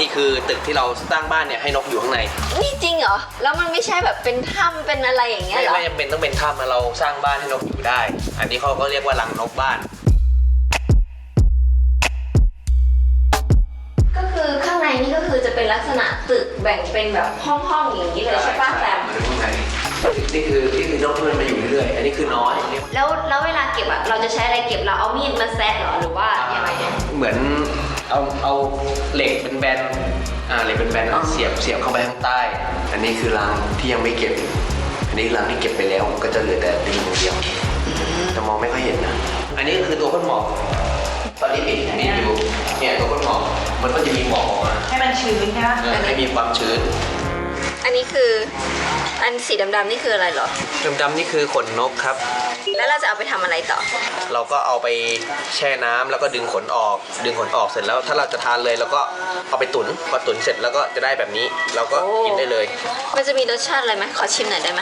นี่คือตึกที่เราสร้างบ้านเนี่ยให้นกอยู่ข้างใน นี่จริงเหรอ แล้วมันไม่ใช่แบบเป็นถ้ำเป็นอะไรอย่างเงี้ยไม่เหรอ ไม่จำเป็นต้องเป็นถ้ำนะเราสร้างบ้านให้นกอยู่ได้ อันนี้เขาก็เรียกว่ารังนกบ้าน ก็คือข้างในนี่ก็คือจะเป็นลักษณะตึกแบ่งเป็นแบบห้องๆอย่างนี้เลยใช่ปะแซมข้างในนี่คือนี่คือนกที่มันมาอยู่เรื่อยๆอันนี้คือน้อยนี่แล้วแล้วเวลาเก็บอะเราจะใช้อะไรเก็บเราเอามีดมาแซะเหรอหรือว่ายังไงเนี่ยเหมือน เอาเอาเหล็กเป็นแบนๆอ่าเหล็กเป็นแบนๆอ๋อเสียบเสียบเข้าไปข้างใต้ อันนี้คือรังที่ยังไม่เก็บ อันนี้รังที่เก็บไปแล้วมันก็จะเหลือแต่ดินอย่างเดียวจะมองไม่ค่อยเห็นนะ อันนี้ก็คือตัวก้นหมอกตอนนี้ปิดปิดอยู่เนี่ยตัวก้นหมอกมันก็จะมีหมอกออกมาให้มันชื้นใช่ไหมเออให้มีความชื้น อันนี้คืออันสีดำๆนี่คืออะไรเหรอดำๆนี่คือขนนกครับ แล้วเราจะเอาไปทำอะไรต่อ เราก็เอาไปแช่น้ำแล้วก็ดึงขนออก ดึงขนออกเสร็จแล้วถ้าเราจะทานเลยเราก็เอาไปตุนพอตุนเสร็จแล้วก็จะได้แบบนี้เราก็กินได้เลย มันจะมีรสชาติอะไรไหมขอชิมหน่อยได้ไหม